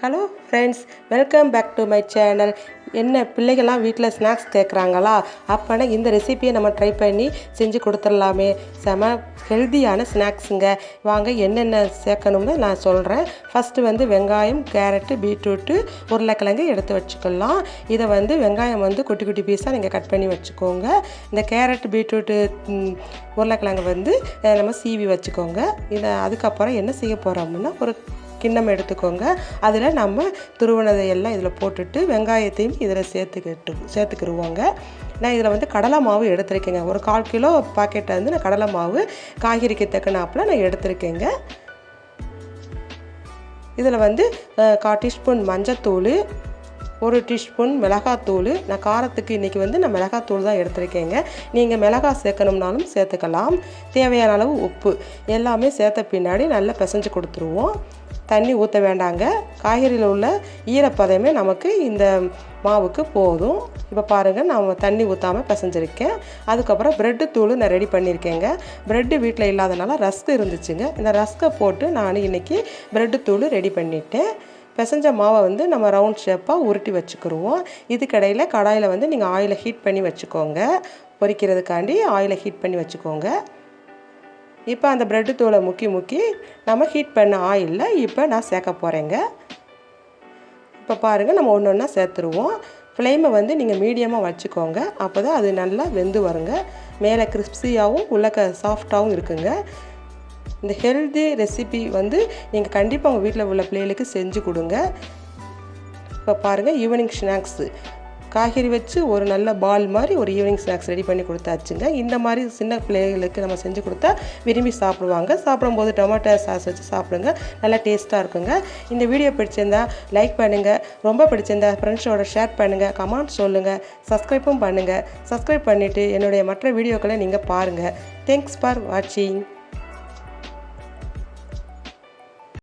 Hello friends welcome back to my channel என்ன பிள்ளைகள்லாம் வீட்டில் ஸ்நாக்ஸ் கேட்குறாங்களா? அப்போனா இந்த ரெசிபியை நம்ம ட்ரை பண்ணி செஞ்சு கொடுத்துடலாமே. செம ஹெல்த்தியான ஸ்நாக்ஸுங்க வாங்க என்னென்ன சேர்க்கணும்னு நான் சொல்கிறேன் ஃபஸ்ட்டு வந்து வெங்காயம் கேரட்டு பீட்ரூட்டு உருளைக்கிழங்கு எடுத்து வச்சுக்கலாம். இதை வந்து வெங்காயம் வந்து குட்டி குட்டி பீஸாக நீங்கள் கட் பண்ணி வச்சுக்கோங்க. இந்த கேரட் பீட்ரூட்டு உருளைக்கிழங்கு வந்து நம்ம சீவி வச்சுக்கோங்க. இதை அதுக்கப்புறம் என்ன செய்ய போகிறோம்னா ஒரு கிண்ணம் எடுத்துக்கோங்க. அதில் நம்ம துருவனதையெல்லாம் இதில் போட்டுட்டு வெங்காயத்தையும் இதில் சேர்த்துக்கிட்டு சேர்த்துக்கிருவோங்க. நான் இதில் வந்து கடலை மாவு எடுத்திருக்கேங்க. ஒரு கால் கிலோ பாக்கெட்டை வந்து நான் கடலை மாவு காய்கறிக்கு தக்கனாப்பில் நான் எடுத்திருக்கேங்க. இதில் வந்து கா கால் டீஸ்பூன் மஞ்சத்தூள் ஒரு டீஸ்பூன் மிளகாத்தூள். நான் காரத்துக்கு இன்றைக்கி வந்து நான் மிளகாத்தூள் தான் எடுத்திருக்கேங்க. நீங்கள் மிளகாய் சேர்க்கணும்னாலும் சேர்த்துக்கலாம். தேவையான அளவு உப்பு. எல்லாமே சேர்த்த பின்னாடி நல்லா பிசைஞ்சு கொடுத்துருவோம். தண்ணி ஊற்ற வேண்டாங்க. காய்கறியில் உள்ள ஈரப்பதமே நமக்கு இந்த மாவுக்கு போதும். இப்போ பாருங்கள் நான் தண்ணி ஊற்றாமல் பிசைஞ்சிருக்கேன். அதுக்கப்புறம் ப்ரெட்டு தூள் நான் ரெடி பண்ணியிருக்கேங்க ப்ரெட்டு வீட்டில் இல்லாதனால ரஸ்க் இருந்துச்சுங்க. இந்த ரஸ்க்கை போட்டு நான் இன்றைக்கி ப்ரெட்டு தூள் ரெடி பண்ணிட்டேன். பிசைஞ்ச மாவை வந்து நம்ம ரவுண்ட் ஷேப்பாக உருட்டி வச்சுக்கிருவோம். இதுக்கடையில் கடாயில் வந்து நீங்கள் ஆயிலை ஹீட் பண்ணி வச்சுக்கோங்க. பொரிக்கிறதுக்காண்டி ஆயிலை ஹீட் பண்ணி வச்சுக்கோங்க. இப்போ அந்த ப்ரெட்டு தூளை முக்கி முக்கி நம்ம ஹீட் பண்ண ஆயிலில் இப்போ நான் சேர்க்க போகிறேங்க இப்போ பாருங்கள் நம்ம ஒன்று ஒன்றா சேர்த்துருவோம். ஃப்ளேமை வந்து நீங்கள் மீடியமாக வச்சுக்கோங்க. அப்போ தான் அது நல்லா வெந்து வருங்க. மேலே கிறிஸ்பியாகவும் உள்ளக்க சாஃப்டாகவும் இருக்குங்க. இந்த ஹெல்தி ரெசிபி வந்து நீங்கள் கண்டிப்பாக உங்கள் வீட்டில் உள்ள பிள்ளைகளுக்கு செஞ்சு கொடுங்க. இப்போ பாருங்கள் ஈவினிங் ஸ்நாக்ஸு காய்கறி வச்சு ஒரு நல்ல பால் மாதிரி ஒரு ஈவினிங் ஸ்நாக்ஸ் ரெடி பண்ணி கொடுத்தாச்சுங்க. இந்த மாதிரி சின்ன பிள்ளைகளுக்கு நம்ம செஞ்சு கொடுத்தா விரும்பி சாப்பிடுவாங்க. சாப்பிடும்போது டொமேட்டோ சாஸ் வச்சு சாப்பிடுங்க. நல்லா டேஸ்ட்டாக இருக்குங்க. இந்த வீடியோ பிடிச்சிருந்தா லைக் பண்ணுங்கள் ரொம்ப பிடிச்சிருந்தா ஃப்ரெண்ட்ஸோட ஷேர் பண்ணுங்கள் கமெண்ட் சொல்லுங்கள் சப்ஸ்கிரைப்பும் பண்ணுங்கள் சப்ஸ்கிரைப் பண்ணிவிட்டு என்னுடைய மற்ற வீடியோக்களை நீங்கள் பாருங்கள் தேங்க்ஸ் ஃபார் வாட்சிங்.